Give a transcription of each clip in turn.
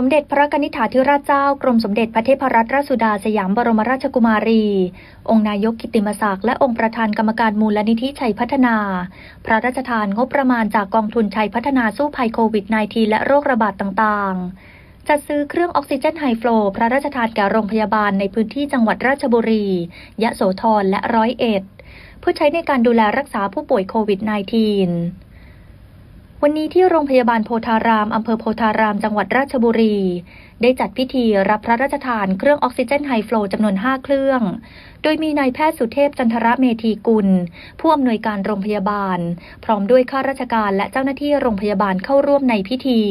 สมเด็จพระกนิษฐาธิราชเจ้ากรมสมเด็จพระเทพรัตนราชสุดาสยามบรมราชกุมารี องค์นายกกิตติมศักดิ์และองค์ประธานกรรมการมูลนิธิชัยพัฒนา พระราชทานงบประมาณจากกองทุนชัยพัฒนาสู้ภัยโควิด -19 และโรคระบาดต่างๆ จัดซื้อเครื่องออกซิเจนไฮฟลูพระราชทานแก่โรงพยาบาลในพื้นที่จังหวัดราชบุรี ยะโสธรและร้อยเอ็ดเพื่อใช้ในการดูแลรักษาผู้ป่วยโควิด -19 วันนี้ที่โรงพยาบาลโพธาราม อำเภอโพธาราม จังหวัดราชบุรี ได้จัดพิธีรับพระราชทานเครื่องออกซิเจนไฮฟลูจำนวน 5 เครื่อง โดยมีนายแพทย์สุเทพจันทระเมธีกุล ผู้อำนวยการโรงพยาบาล พร้อมด้วยข้าราชการและเจ้าหน้าที่โรงพยาบาลเข้าร่วมในพิธี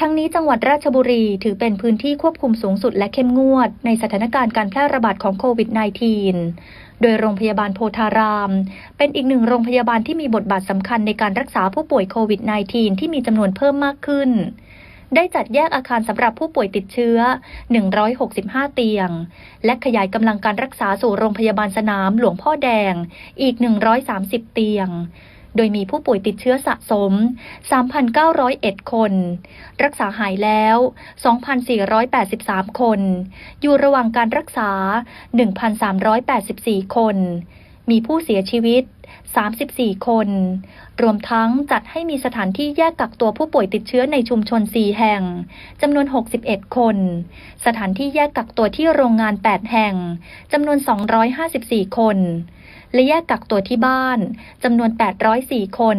ทั้งนี้จังหวัดราชบุรีถือเป็นพื้นที่ควบคุมสูงสุดและเข้มงวด ในสถานการณ์การแพร่ระบาดของโควิด -19 โดยโรงพยาบาลโพธาราม เป็นอีกหนึ่งโรงพยาบาลที่มีบทบาทสำคัญในการรักษาผู้ป่วยโควิด -19 ที่มีจำนวนเพิ่มมากขึ้น ได้จัดแยกอาคารสำหรับผู้ป่วยติดเชื้อ 165 เตียง และขยายกำลังการรักษาสู่โรงพยาบาลสนามหลวงพ่อแดงอีก 130 เตียง โดยมีผู้ป่วยติดเชื้อสะสม 3,901 คน รักษาหายแล้ว 2,483 คน อยู่ระหว่างการรักษา 1,384 คน มีผู้เสียชีวิต 34 คน รวมทั้งจัดให้มีสถานที่แยกกักตัวผู้ป่วยติดเชื้อในชุมชน 4 แห่ง จำนวน 61 คน สถานที่แยกกักตัวที่โรงงาน 8 แห่ง จำนวน 254 คน และแยกกักตัวที่บ้าน จำนวน 804 คน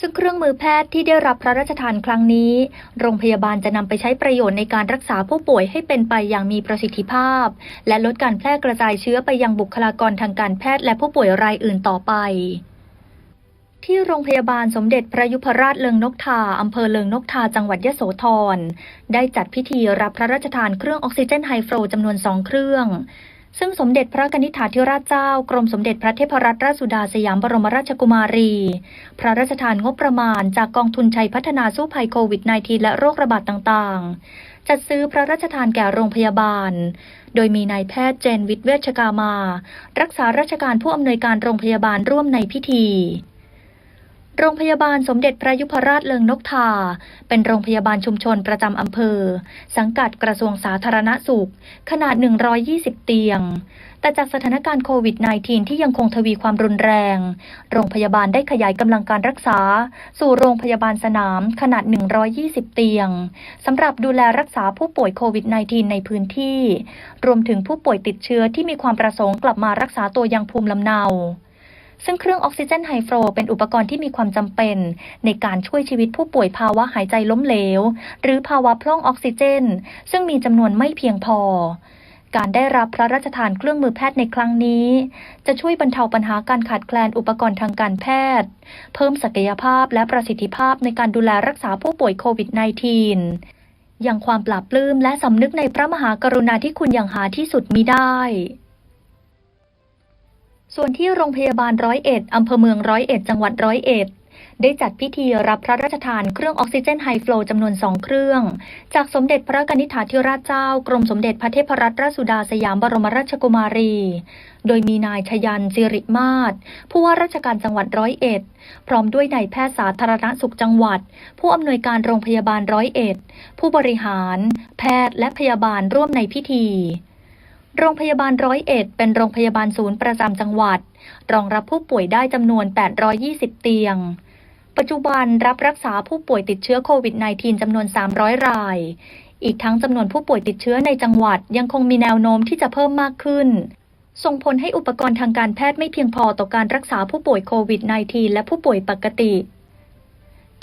ซึ่งเครื่องมือแพทย์ที่ได้รับพระราชทานครั้งนี้ โรงพยาบาลจะนำไปใช้ประโยชน์ในการรักษาผู้ป่วยให้เป็นไปอย่างมีประสิทธิภาพ และลดการแพร่กระจายเชื้อไปยังบุคลากรทางการแพทย์และผู้ป่วยรายอื่นต่อไปที่โรงพยาบาลสมเด็จพระยุพราชเลิงนกทา อำเภอเลิงนกทา จังหวัดยโสธร ได้จัดพิธีรับพระราชทานเครื่องออกซิเจนไฮฟลูจำนวนสองเครื่อง ซึ่งสมเด็จพระกนิษฐาธิราชเจ้า กรมสมเด็จพระเทพรัตนราชสุดาสยามบรมราชกุมารี พระราชทานงบประมาณจากกองทุนชัยพัฒนาสู้ภัยโควิด -19 และโรคระบาดต่างๆ จัดซื้อพระราชทานแก่โรงพยาบาล โดยมีนายแพทย์เจนวิทย์เวชกามา รักษาราชการผู้อำนวยการโรงพยาบาลร่วมในพิธี โรงพยาบาลสมเด็จพระยุพราชเลิงนกทา เป็นโรงพยาบาลชุมชนประจำอำเภอ สังกัดกระทรวงสาธารณสุข ขนาด 120 เตียง แต่จากสถานการณ์โควิด -19 ที่ยังคงทวีความรุนแรง โรงพยาบาลได้ขยายกำลังการรักษา สู่โรงพยาบาลสนามขนาด 120 เตียงสำหรับดูแลรักษาผู้ป่วยโควิด -19 ในพื้นที่ รวมถึงผู้ป่วยติดเชื้อที่มีความประสงค์กลับมารักษาตัวยังภูมิลำเนา ซึ่งเครื่องออกซิเจนไฮฟลูเป็นอุปกรณ์ที่มีความจำเป็น ในการช่วยชีวิตผู้ป่วยภาวะหายใจล้มเหลว หรือภาวะพร่องออกซิเจน ซึ่งมีจำนวนไม่เพียงพอการได้รับพระราชทานเครื่องมือแพทย์ในครั้งนี้ จะช่วยบรรเทาปัญหาการขาดแคลนอุปกรณ์ทางการแพทย์ เพิ่มศักยภาพและประสิทธิภาพในการดูแลรักษาผู้ป่วยโควิด -19 อย่างความปราบปลื้มและสำนึกในพระมหากรุณาธิคุณอย่างหาที่สุดมิได้ ส่วนที่โรงพยาบาลร้อยเอ็ดอำเภอเมืองร้อยเอ็ดจังหวัดร้อยเอ็ดได้จัดพิธีรับพระราชทานเครื่องออกซิเจนไฮฟลูจำนวนสองเครื่อง จากสมเด็จพระกนิษฐาธิราชเจ้ากรมสมเด็จพระเทพรัตนราชสุดาสยามบรมราชกุมารี โดยมีนายชยันสิริมาศผู้ว่าราชการจังหวัดร้อยเอ็ด พร้อมด้วยนายแพทย์สาธารณสุขจังหวัด ผู้อำนวยการโรงพยาบาลร้อยเอ็ด ผู้บริหาร แพทย์และพยาบาลร่วมในพิธี โรงพยาบาลร้อยเอ็ดเป็นโรงพยาบาลศูนย์ประจำจังหวัด รองรับผู้ป่วยได้จำนวน 820 เตียง ปัจจุบันรับรักษาผู้ป่วยติดเชื้อโควิด -19 จำนวน 300 ราย อีกทั้งจำนวนผู้ป่วยติดเชื้อในจังหวัดยังคงมีแนวโน้มที่จะเพิ่มมากขึ้น ส่งผลให้อุปกรณ์ทางการแพทย์ไม่เพียงพอต่อการรักษาผู้ป่วยโควิด -19 และผู้ป่วยปกติ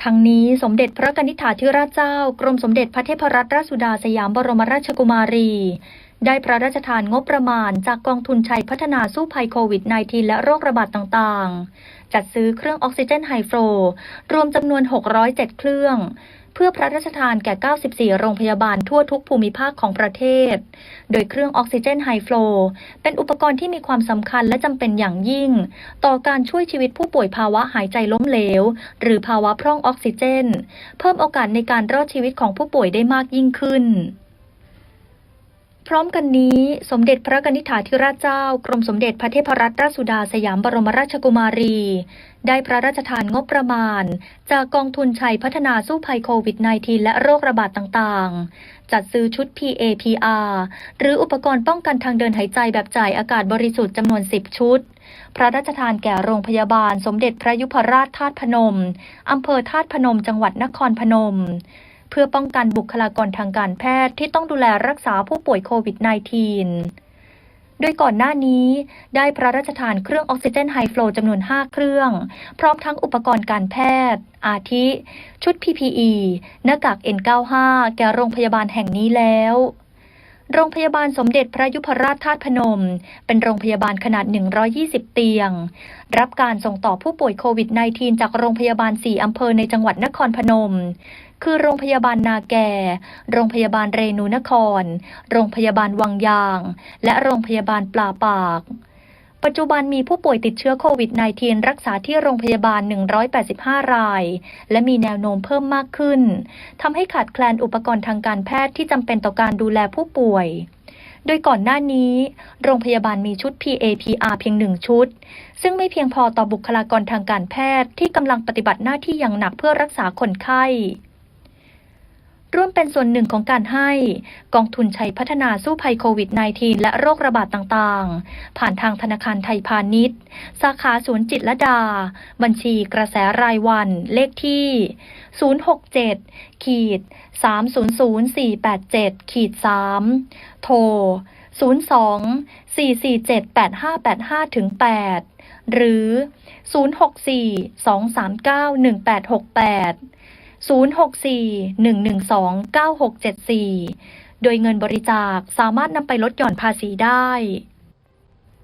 ทั้งนี้สมเด็จพระกนิษฐาธิราชเจ้า กรมสมเด็จพระเทพรัตนราชสุดาสยามบรมราชกุมารี ได้พระราชทานงบประมาณจากกองทุนชัยพัฒนาสู้ภัยโควิด -19 และโรคระบาดต่างๆ จัดซื้อเครื่องออกซิเจนไฮฟลรวมจำนวน 607 เครื่อง เพื่อพระราชทานแก่ 94 โรงพยาบาลทั่วทุกภูมิภาคของประเทศ โดยเครื่องออกซิเจนไฮฟลเป็นอุปกรณ์ที่มีความสำคัญและจำเป็นอย่างยิ่ง ต่อการช่วยชีวิตผู้ป่วยภาวะหายใจล้มเหลว หรือภาวะพร่องออกซิเจน เพิ่มโอกาสในการรอดชีวิตของผู้ป่วยได้มากยิ่งขึ้น พร้อมกันนี้สมเด็จพระนิธิถาธิราชเจ้า กรมสมเด็จพระเทพรัตนราชสุดาสยามบรมราชกุมารี ได้พระราชทานงบประมาณ จากกองทุนชัยพัฒนาสู้ภัยโควิด -19 และโรคระบาดต่างๆ จัดซื้อชุด PAPR หรืออุปกรณ์ป้องกันทางเดินหายใจแบบจ่ายอากาศบริสุทธิ์จำนวน 10 ชุด พระราชทานแก่โรงพยาบาล สมเด็จพระยุพราชธาตุพนมอำเภอธาตุพนมจังหวัดนครพนม เพื่อป้องกันบุคลากรทางการแพทย์ที่ต้องดูแลรักษาผู้ป่วยโควิด -19 โดยก่อนหน้านี้ได้พระราชทานเครื่องออกซิเจนไฮฟลูจำนวน 5 เครื่อง พร้อมทั้งอุปกรณ์การแพทย์ อาทิ ชุด PPE หน้ากาก N95 แก่โรงพยาบาลแห่งนี้แล้วโรงพยาบาลสมเด็จพระยุพราชธาตุพนม เป็นโรงพยาบาลขนาด 120 เตียง รับการส่งต่อผู้ป่วยโควิด -19 จากโรงพยาบาล 4 อำเภอในจังหวัดนครพนม คือโรงพยาบาลนาแก่ โรงพยาบาลเรนูนคร โรงพยาบาลวังยาง และโรงพยาบาลปลาปาก ปัจจุบันมีผู้ป่วยติดเชื้อโควิด -19 รักษาที่โรงพยาบาล 185 ราย และมีแนวโน้มเพิ่มมากขึ้น ทำให้ขาดแคลนอุปกรณ์ทางการแพทย์ที่จำเป็นต่อการดูแลผู้ป่วยโดยก่อนหน้านี้ โรงพยาบาลมีชุด PAPR เพียงหนึ่งชุด ซึ่งไม่เพียงพอต่อบุคลากรทางการแพทย์ที่กำลังปฏิบัติหน้าที่อย่างหนักเพื่อรักษาคนไข้ ร่วมเป็นส่วนหนึ่งของการให้กองทุนชัยพัฒนาสู้ภัยโควิด -19 และโรคระบาดต่างๆ ผ่านทางธนาคารไทยพาณิชย์ สาขาศูนจิตรลดา บัญชีกระแสรายวันเลขที่ 067 ขีด 300487 ขีด 3 โทร 02 447 8585ถึง8หรือ 064 239 1868 064 112 9674 โดยเงินบริจาคสามารถนำไปลดหย่อนภาษีได้